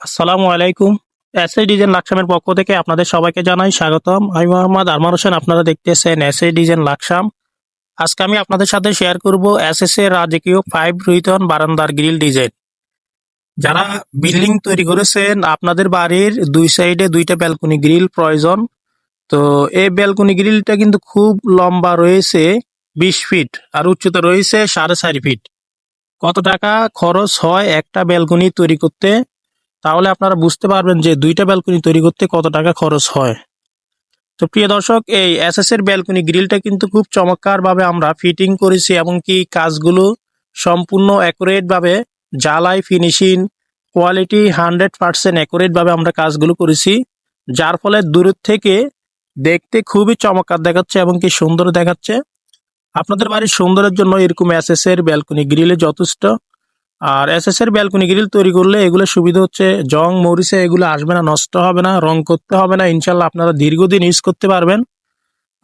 আসসালামু আলাইকুম। SA design লাকসামের পক্ষ থেকে আপনাদের সবাইকে জানাই স্বাগতম। আমি মোহাম্মদ আরমান হোসেন, আপনারা দেখতেছেন এসএ ডিজাইন লাকসাম আজকে আমি আপনাদের সাথে শেয়ার করব এসএস এর রাজকীয় ফাইভ রুইতন বারান্দার গ্রিল ডিজাইন যারা বিল্ডিং তৈরি করেছেন, আপনাদের বাড়ির দুই সাইডে দুইটা ব্যালকনি গ্রিল প্রয়োজন। তো এই ব্যালকনি গ্রিলটা কিন্তু খুব লম্বা রয়েছে, বিশ ফিট আর উচ্চতা রয়েছে সাড়ে চারি ফিট কত টাকা খরচ হয় একটা ব্যালকনি তৈরি করতে? তাহলে আপনারা বুঝতে পারবেন যে দুইটা ব্যালকনি তৈরি করতে কত টাকা খরচ হয়। তো প্রিয় দর্শক, এই এসএস এর ব্যালকনি গ্রিলটা কিন্তু খুব চমৎকার ভাবে আমরা ফিটিং করেছি এবং কি কাজগুলো সম্পূর্ণ অ্যাকুরেট ভাবে জ্বালাই finishing quality hundred percent accurate ভাবে আমরা কাজগুলো করেছি, যার ফলে দূর থেকে দেখতে খুবই চমৎকার দেখাচ্ছে এবং কি সুন্দর দেখাচ্ছে। আপনাদের বাড়ির সুন্দরের জন্য এরকম এসএস এর ব্যালকনি গ্রিলে যথেষ্ট আর এসএস এর ব্যালকনি গ্রিল তৈরি করলে এগুলো সুবিধা হচ্ছে জং, মরিচে এগুলো আসবে না, নষ্ট হবে না, রং করতে হবে না, ইনশাল্লাহ আপনারা দীর্ঘদিন ইউজ করতে পারবেন।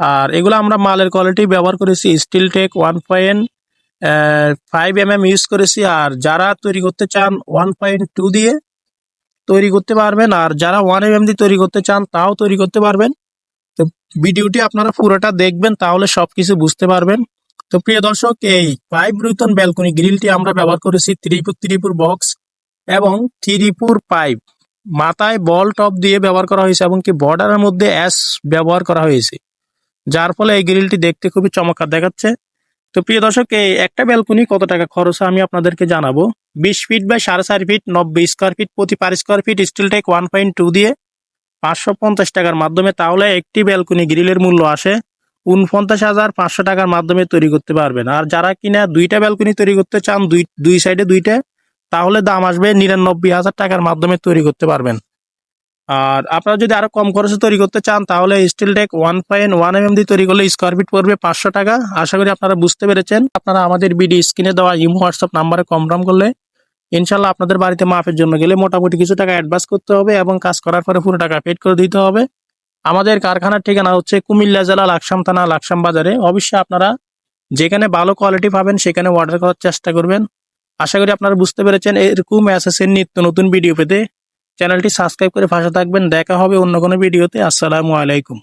আর এগুলো আমরা মালের কোয়ালিটি ব্যবহার করেছি steel tech one point five M M use করেছি। আর যারা তৈরি করতে চান ওয়ান পয়েন্ট টু দিয়ে তৈরি করতে পারবেন। আর যারা ওয়ান এম এম দিয়ে তৈরি করতে চান তাও তৈরি করতে পারবেন। তো ভিডিওটি আপনারা পুরোটা দেখবেন, তাহলে সব কিছু বুঝতে পারবেন। তো প্রিয় দর্শক, এই ফাইভ রুতন ব্যালকনি গ্রিলটি আমরা ব্যবহার করেছি ত্রিপুর ত্রিপুর বক্স এবং ত্রিপুর পাইপ মাথায় বল টপ দিয়ে ব্যবহার করা হয়েছে এবং কি বর্ডারের মধ্যে অ্যাশ ব্যবহার করা হয়েছে। যার ফলে এই গ্রিলটি দেখতে খুবই চমৎকার দেখাচ্ছে। তো প্রিয় দর্শক, এই একটা ব্যালকনি কত টাকা খরচ আমি আপনাদেরকে জানাব। বিশ ফিট বাই সাড়ে চার ফিট নব্বই স্কোয়ার ফিট প্রতি per square feet steel tech one point two দিয়ে পাঁচশো পঞ্চাশ টাকার মাধ্যমে। তাহলে একটি ব্যালকনি গ্রিলের মূল্য আসে উনপঞ্চাশ হাজার পাঁচশো টাকার মাধ্যমে তৈরি করতে পারবেন। আর যারা কিনা দুইটা ব্যালকনি তৈরি করতে চান, দুই দুই সাইডে দুইটা, তাহলে দাম আসবে নিরানব্বই হাজার টাকার মাধ্যমে তৈরি করতে পারবেন। আর আপনারা যদি আরও কম খরচে তৈরি করতে চান, তাহলে steel tech one point one M দিয়ে তৈরি করলে স্কোয়ার ফিট পড়বে পাঁচশো টাকা। আশা করি আপনারা বুঝতে পেরেছেন। আপনারা আমাদের বিডি স্ক্রিনে দেওয়া ইমো হোয়াটসঅ্যাপ নাম্বারে কম দাম করলে ইনশাল্লাহ আপনাদের বাড়িতে মাপের জন্য গেলে মোটামুটি কিছু টাকা অ্যাডভান্স করতে হবে এবং কাজ করার পরে পুরো টাকা পেড করে দিতে হবে। আমাদের কারখানার ঠিকানা হচ্ছে কুমিল্লা জেলা লাকসাম থানা, লাকসাম বাজারে। অবশ্যই আপনারা যেখানে ভালো কোয়ালিটি পাবেন, সেখানে অর্ডার করার চেষ্টা করবেন। আশা করি আপনারা বুঝতে পেরেছেন এরকম অ্যাসেসের নিত্য নতুন ভিডিও পেতে। চ্যানেলটি সাবস্ক্রাইব করে ভাষা থাকবেন। দেখা হবে অন্য কোনো ভিডিওতে আসসালামু আলাইকুম।